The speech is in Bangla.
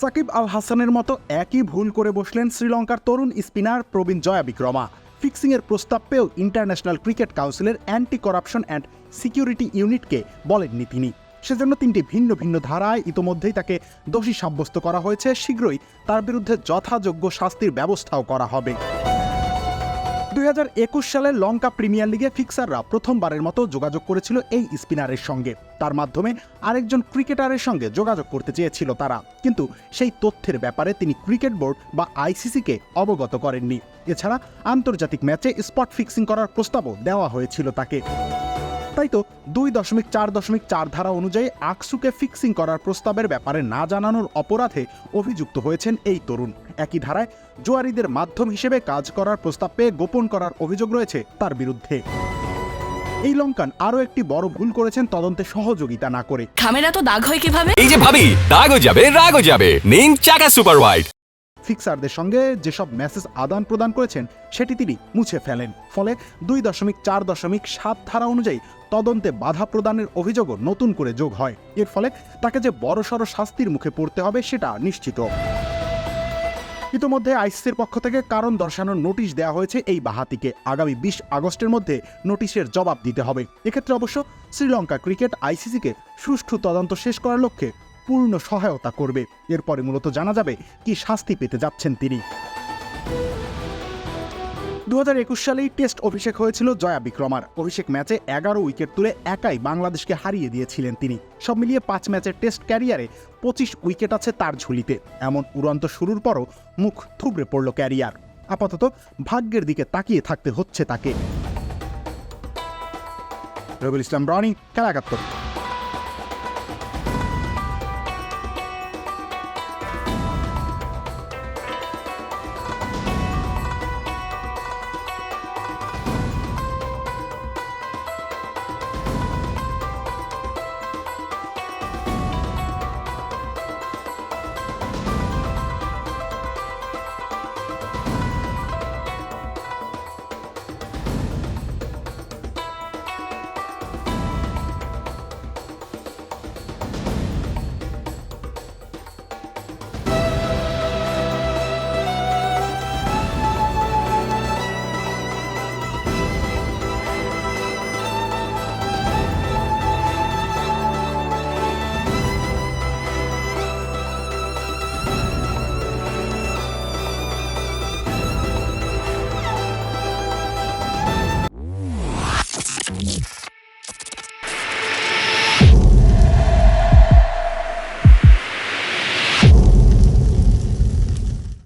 সাকিব আল হাসানের মতো একই ভুল করে বসলেন শ্রীলঙ্কার তরুণ স্পিনার প্রবীণ জয়া বিক্রমা। ফিক্সিংয়ের প্রস্তাব পেয়েও ইন্টারন্যাশনাল ক্রিকেট কাউন্সিলের অ্যান্টি করাপশন অ্যান্ড সিকিউরিটি ইউনিটকে বলেননি তিনি। সেজন্য তিনটি ভিন্ন ভিন্ন ধারায় ইতোমধ্যেই তাকে দোষী সাব্যস্ত করা হয়েছে। শীঘ্রই তার বিরুদ্ধে যথাযোগ্য শাস্তির ব্যবস্থাও করা হবে। দুই হাজার একুশ সালে লঙ্কা প্রিমিয়ার লিগে ফিক্সাররা প্রথমবারের মতো যোগাযোগ করেছিল এই স্পিনারের সঙ্গে। তার মাধ্যমে আরেকজন ক্রিকেটারের সঙ্গে যোগাযোগ করতে চেয়েছিল তারা। কিন্তু সেই তথ্যের ব্যাপারে তিনি ক্রিকেট বোর্ড বা আইসিসিকে অবগত করেননি। এছাড়া আন্তর্জাতিক ম্যাচে স্পট ফিক্সিং করার প্রস্তাবও দেওয়া হয়েছিল তাকে। তাই তো দুই দশমিক চার দশমিক চার ধারা অনুযায়ী আকসুকে ফিক্সিং করার প্রস্তাবের ব্যাপারে না জানানোর অপরাধে অভিযুক্ত হয়েছেন এই তরুণ। একই ধারায় জোয়ারিদের মাধ্যম হিসেবে কাজ করার প্রস্তাব পেয়ে গোপন করার অভিযোগ রয়েছে তার বিরুদ্ধে। এই লঙ্কান আরও একটি বড় ভুল করেছেন তদন্তে সহযোগিতা না করে। খামেরা তো দাগ হয় কীভাবে? এই যে ভাবি দাগও যাবে রাগও যাবে। নিন চাকা সুপার হোয়াইট ফিক্সারদের সঙ্গে যেসব মেসেজ আদান প্রদান করেছেন সেটি তিনি মুছে ফেলেন। ফলে দুই দশমিক চার দশমিক সাত ধারা অনুযায়ী তদন্তে বাধা প্রদানের অভিযোগও নতুন করে যোগ হয়। এর ফলে তাকে যে বড়সড় শাস্তির মুখে পড়তে হবে সেটা নিশ্চিত। ইতোমধ্যে আইসিসির পক্ষ থেকে কারণ দর্শানোর নোটিশ দেওয়া হয়েছে এই বাহাতিকে। আগামী বিশ আগস্টের মধ্যে নোটিশের জবাব দিতে হবে। এক্ষেত্রে অবশ্য শ্রীলঙ্কা ক্রিকেট আইসিসিকে সুষ্ঠু তদন্ত শেষ করার লক্ষ্যে পূর্ণ সহায়তা করবে। এরপরে মূলত জানা যাবে কি শাস্তি পেতে যাচ্ছেন তিনি। দুহাজার একুশ সালেই টেস্ট অভিষেক হয়েছিল জয়া বিক্রমার। অভিষেক ম্যাচে এগারো উইকেট তুলে একাই বাংলাদেশকে হারিয়ে দিয়েছিলেন তিনি। সব মিলিয়ে পাঁচ ম্যাচের টেস্ট ক্যারিয়ারে পঁচিশ উইকেট আছে তার ঝুলিতে। এমন উড়ন্ত শুরুর পরও মুখ থুবড়ে পড়ল ক্যারিয়ার। আপাতত ভাগ্যের দিকে তাকিয়ে থাকতে হচ্ছে তাকে। রবিউল ইসলাম, রনি, খেলা একাত্তর।